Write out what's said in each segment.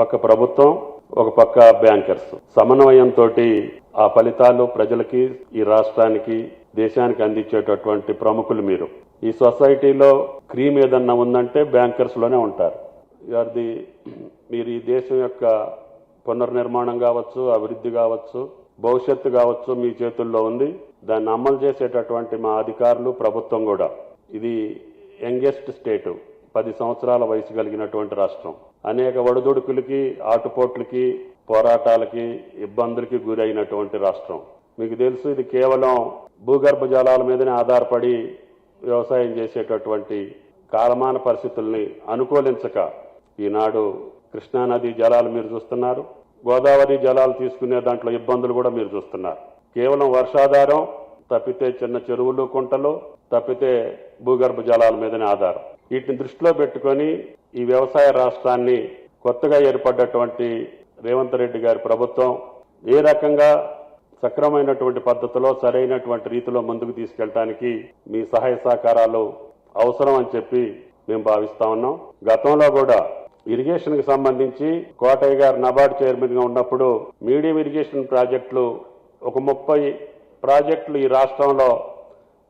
పక్క ప్రభుత్వం ఒక పక్క బ్యాంకర్స్. సమన్వయంతో ఆ ఫలితాలు ప్రజలకి ఈ రాష్ట్రానికి దేశానికి అందించేటటువంటి ప్రముఖులు మీరు. ఈ సొసైటీలో క్రీమ్ ఏదన్నా ఉందంటే బ్యాంకర్స్లోనే ఉంటారు. ఆర్ ది మీరు ఈ దేశం యొక్క పునర్నిర్మాణం కావచ్చు అభివృద్ధి కావచ్చు భవిష్యత్తు కావచ్చు మీ చేతుల్లో ఉంది. దాన్ని అమలు చేసేటటువంటి మా అధికారులు ప్రభుత్వం కూడా. ఇది యంగెస్ట్ స్టేట్. పది సంవత్సరాల వయసు కలిగినటువంటి రాష్ట్రం. అనేక ఒడిదుడుకులకి ఆటుపోట్లకి పోరాటాలకి ఇబ్బందులకి గురైనటువంటి రాష్ట్రం. మీకు తెలుసు ఇది కేవలం భూగర్భ జలాల మీదనే ఆధారపడి వ్యవసాయం చేసేటటువంటి కాలమాన పరిస్థితుల్ని అనుకూలించక ఈనాడు కృష్ణానది జలాలు మీరు చూస్తున్నారు. గోదావరి జలాలు తీసుకునే దాంట్లో ఇబ్బందులు కూడా మీరు చూస్తున్నారు. కేవలం వర్షాధారం తప్పితే చిన్న చెరువులు కుంటలు తప్పితే భూగర్భ జలాల మీదనే ఆధారం. వీటిని దృష్టిలో పెట్టుకొని ఈ వ్యవసాయ రాష్ట్రాన్ని కొత్తగా ఏర్పడ్డటువంటి రేవంత్ రెడ్డి గారి ప్రభుత్వం ఏ రకంగా సక్రమైనటువంటి పద్ధతిలో సరైనటువంటి రీతిలో ముందుకు తీసుకెళ్ళడానికి మీ సహాయ సహకారాలు అవసరం అని చెప్పి మేము భావిస్తా ఉన్నాం. గతంలో కూడా ఇరిగేషన్కి సంబంధించి కోటయ్య గారు నబార్డ్ చైర్మన్గా ఉన్నప్పుడు మీడియం ఇరిగేషన్ ప్రాజెక్టులు ఒక ముప్పై ప్రాజెక్టులు ఈ రాష్ట్రంలో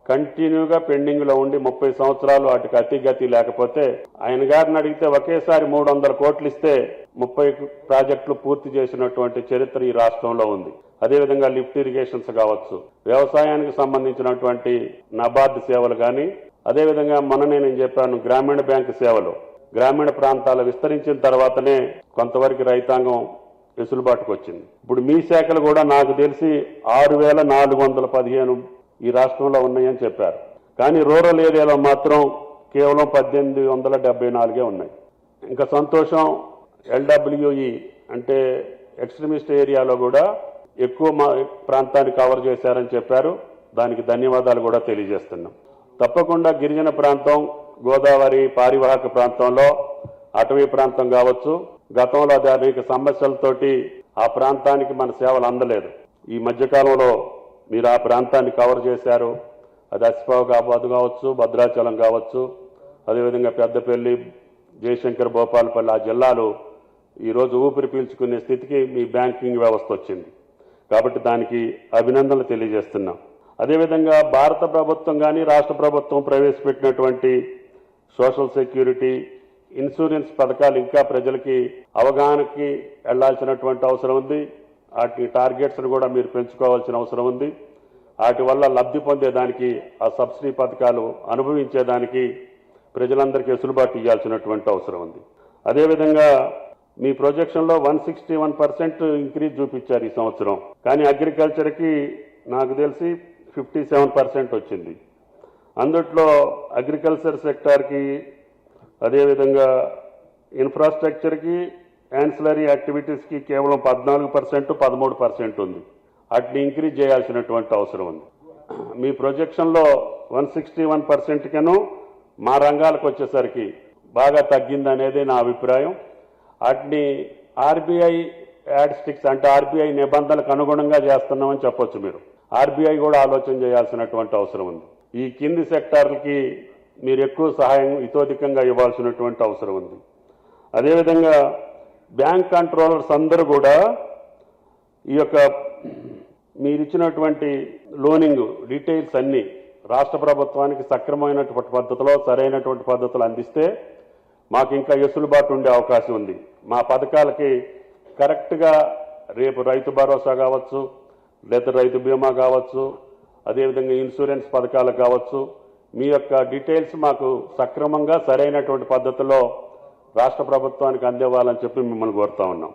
కంటిన్యూగా పెండింగ్లో ఉండి ముప్పై సంవత్సరాలు వాటికి అతిగతి లేకపోతే ఆయన గారిని అడిగితే ఒకేసారి మూడు వందల కోట్లు ఇస్తే ముప్పై ప్రాజెక్టులు పూర్తి చేసినటువంటి చరిత్ర ఈ రాష్ట్రంలో ఉంది. అదేవిధంగా లిఫ్ట్ ఇరిగేషన్స్ కావచ్చు వ్యవసాయానికి సంబంధించినటువంటి నబార్డ్ సేవలు కానీ అదేవిధంగా మొన్ననే నేను చెప్పాను గ్రామీణ బ్యాంకు సేవలు. గ్రామీణ ప్రాంతాలు విస్తరించిన తర్వాతనే కొంతవరకు రైతాంగం వెసులుబాటుకు వచ్చింది ఇప్పుడు మీ శాఖలు కూడా నాకు తెలిసి ఆరు వేల నాలుగు వందల పదిహేను ఈ రాష్ట్రంలో ఉన్నాయని చెప్పారు. కానీ రూరల్ ఏరియాలో మాత్రం కేవలం పద్దెనిమిది వందల డెబ్బై నాలుగే ఉన్నాయి. ఇంకా సంతోషం ఎల్డబ్ల్యూఈ అంటే ఎక్స్ట్రీమిస్ట్ ఏరియాలో కూడా ఎక్కువ మా ప్రాంతాన్ని కవర్ చేశారని చెప్పారు. దానికి ధన్యవాదాలు కూడా తెలియజేస్తున్నాం. తప్పకుండా గిరిజన ప్రాంతం గోదావరి పారివాహక ప్రాంతంలో అటవీ ప్రాంతం కావచ్చు గతంలో అది అనేక సమస్యలతోటి ఆ ప్రాంతానికి మన సేవలు అందలేదు. ఈ మధ్యకాలంలో మీరు ఆ ప్రాంతాన్ని కవర్ చేశారు. అది అసిఫాబాద్ కావచ్చు భద్రాచలం కావచ్చు. అదేవిధంగా పెద్దపల్లి జయశంకర్ భోపాలపల్లి ఆ జిల్లాలు ఈరోజు ఊపిరి పీల్చుకునే స్థితికి మీ బ్యాంకింగ్ వ్యవస్థ వచ్చింది. కాబట్టి దానికి అభినందనలు తెలియజేస్తున్నాం. అదేవిధంగా భారత ప్రభుత్వం కానీ రాష్ట్ర ప్రభుత్వం ప్రవేశపెట్టినటువంటి సోషల్ సెక్యూరిటీ ఇన్సూరెన్స్ పథకాలు ఇంకా ప్రజలకి అవగాహనకి వెళ్ళాల్సినటువంటి అవసరం ఉంది. వాటి టార్గెట్స్ను కూడా మీరు పెంచుకోవాల్సిన అవసరం ఉంది. వాటి వల్ల లబ్ధి పొందేదానికి ఆ సబ్సిడీ పథకాలు అనుభవించేదానికి ప్రజలందరికీ వెసులుబాటు ఇవ్వాల్సినటువంటి అవసరం ఉంది. అదేవిధంగా మీ ప్రొజెక్షన్లో one sixty one percent increase చూపించారు ఈ సంవత్సరం. కానీ అగ్రికల్చర్కి నాకు తెలిసి ఫిఫ్టీ సెవెన్ పర్సెంట్ వచ్చింది. అందుట్లో అగ్రికల్చర్ సెక్టార్కి అదేవిధంగా ఇన్ఫ్రాస్ట్రక్చర్కి యాన్సిలరీ యాక్టివిటీస్కి కేవలం పద్నాలుగు పర్సెంట్ పదమూడు పర్సెంట్ ఉంది. వాటిని ఇంక్రీజ్ చేయాల్సినటువంటి అవసరం ఉంది. మీ ప్రొజెక్షన్లో వన్ సిక్స్టీ వన్ పర్సెంట్కను మా రంగాలకు వచ్చేసరికి బాగా తగ్గిందనేది నా అభిప్రాయం. వాటిని ఆర్బీఐ యాడ్ స్టిక్స్ అంటే ఆర్బీఐ నిబంధనలకు అనుగుణంగా చేస్తున్నామని చెప్పొచ్చు మీరు. ఆర్బీఐ కూడా ఆలోచన చేయాల్సినటువంటి అవసరం ఉంది. ఈ కింది సెక్టార్లకి మీరు ఎక్కువ సహాయం ఇతోధికంగా ఇవ్వాల్సినటువంటి అవసరం ఉంది. అదేవిధంగా బ్యాంక్ కంట్రోలర్స్ అందరూ కూడా ఈ యొక్క మీరు ఇచ్చినటువంటి లోనింగ్ డీటెయిల్స్ అన్నీ రాష్ట్ర ప్రభుత్వానికి సక్రమమైనటువంటి పద్ధతిలో సరైనటువంటి పద్ధతులు అందిస్తే మాకు ఇంకా వెసులుబాటు ఉండే అవకాశం ఉంది. మా పథకాలకి కరెక్ట్గా రేపు రైతు భరోసా కావచ్చు లేదా రైతు బీమా కావచ్చు అదేవిధంగా ఇన్సూరెన్స్ పథకాలు కావచ్చు. మీ యొక్క డీటెయిల్స్ మాకు సక్రమంగా సరైనటువంటి పద్ధతిలో రాష్ట్ర ప్రభుత్వానికి అందివ్వాలని చెప్పి మిమ్మల్ని కోరుతా ఉన్నాం.